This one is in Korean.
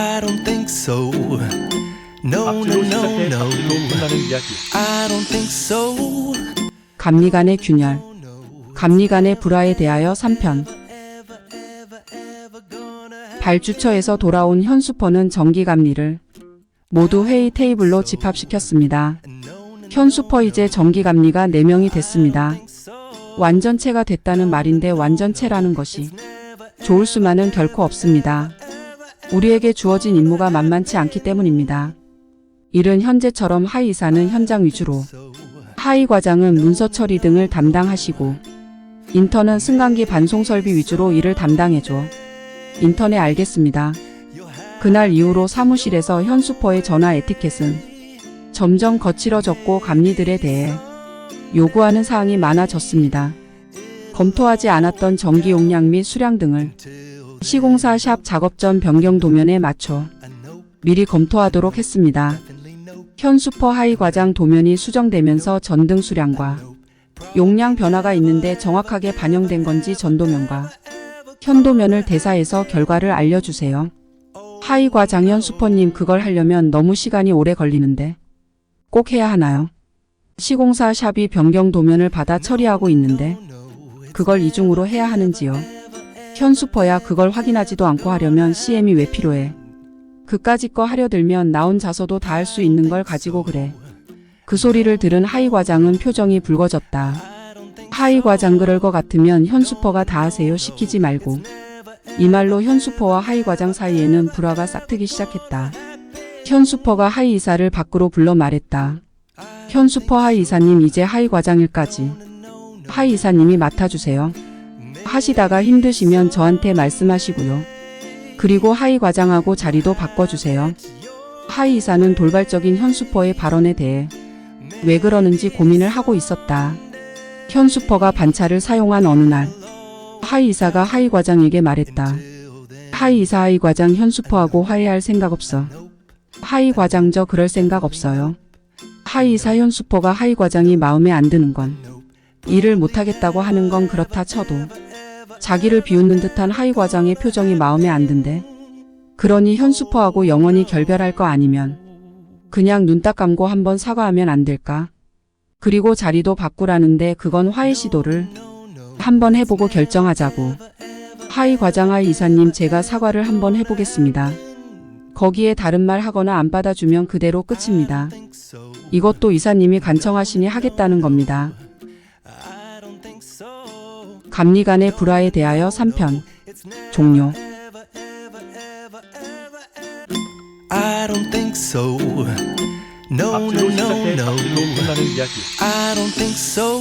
I don't think so. No, no, 앞뒤로 no, 시작해 no. 앞뒤로 끝나는 이야기. I don't think so. 감리 간의 균열, 감리 간의 불화에 대하여 3편. 발주처에서 돌아온 현 슈퍼는 정기 감리를 모두 회의 테이블로 집합시켰습니다. 현 슈퍼 이제 정기 감리가 4명이 됐습니다. 완전체가 됐다는 말인데 완전체라는 것이 좋을 수만은 결코 없습니다. 우리에게 주어진 임무가 만만치 않기 때문입니다. 일은 현재처럼 하이 이사는 현장 위주로 하이 과장은 문서 처리 등을 담당하시고 인턴은 승강기 반송 설비 위주로 일을 담당해줘. 인턴에 알겠습니다. 그날 이후로 사무실에서 현 슈퍼의 전화 에티켓은 점점 거칠어졌고 감리들에 대해 요구하는 사항이 많아졌습니다. 검토하지 않았던 전기 용량 및 수량 등을 시공사 샵 작업 전 변경 도면에 맞춰 미리 검토하도록 했습니다. 현 슈퍼 하이 과장 도면이 수정되면서 전등 수량과 용량 변화가 있는데 정확하게 반영된 건지 전도면과 현도면을 대사해서 결과를 알려주세요. 하이 과 장 현 슈퍼님 그걸 하려면 너무 시간이 오래 걸리는데 꼭 해야 하나요? 시공사 샵이 변경 도면을 받아 처리하고 있는데 그걸 이중으로 해야 하는지요? 현 슈퍼야 그걸 확인하지도 않고 하려면 CM이 왜 필요해? 그까짓 거 하려 들면 나 혼자서도 다 할 수 있는 걸 가지고 그래. 그 소리를 들은 하이 과장은 표정이 붉어졌다. 하이 과장 그럴 것 같으면 현 슈퍼가 다 하세요 시키지 말고. 이 말로 현 슈퍼와 하이 과장 사이에는 불화가 싹트기 시작했다. 현 슈퍼가 하이 이사를 밖으로 불러 말했다. 현 슈퍼 하이 이사님 이제 하이 과장 일까지. 하이 이사님이 맡아주세요. 하시다가 힘드시면 저한테 말씀하시고요. 그리고 하이 과장하고 자리도 바꿔주세요. 하이 이사는 돌발적인 현 슈퍼의 발언에 대해 왜 그러는지 고민을 하고 있었다. 현 슈퍼가 반차를 사용한 어느 날 하이 이사가 하이 과장에게 말했다. 하이 이사 하이 과장 현 슈퍼하고 화해할 생각 없어. 하이 과장 저 그럴 생각 없어요. 하이 이사 현 슈퍼가 하이 과장이 마음에 안 드는 건 일을 못하겠다고 하는 건 그렇다 쳐도 자기를 비웃는 듯한 하이 과장의 표정이 마음에 안 든대. 그러니 현 슈퍼하고 영원히 결별할 거 아니면 그냥 눈 딱 감고 한번 사과하면 안 될까? 그리고 자리도 바꾸라는데 그건 화해 시도를 한번 해보고 결정하자고. 하이 과장 하이 이사님 제가 사과를 한번 해보겠습니다. 거기에 다른 말 하거나 안 받아주면 그대로 끝입니다. 이것도 이사님이 간청하시니 하겠다는 겁니다. 감리 간의 불화에 대하여 3편 종료 I don't think so. No, no, 앞뒤로 no, 시작해 no. 앞뒤로 끝나는 이야기. I don't think so.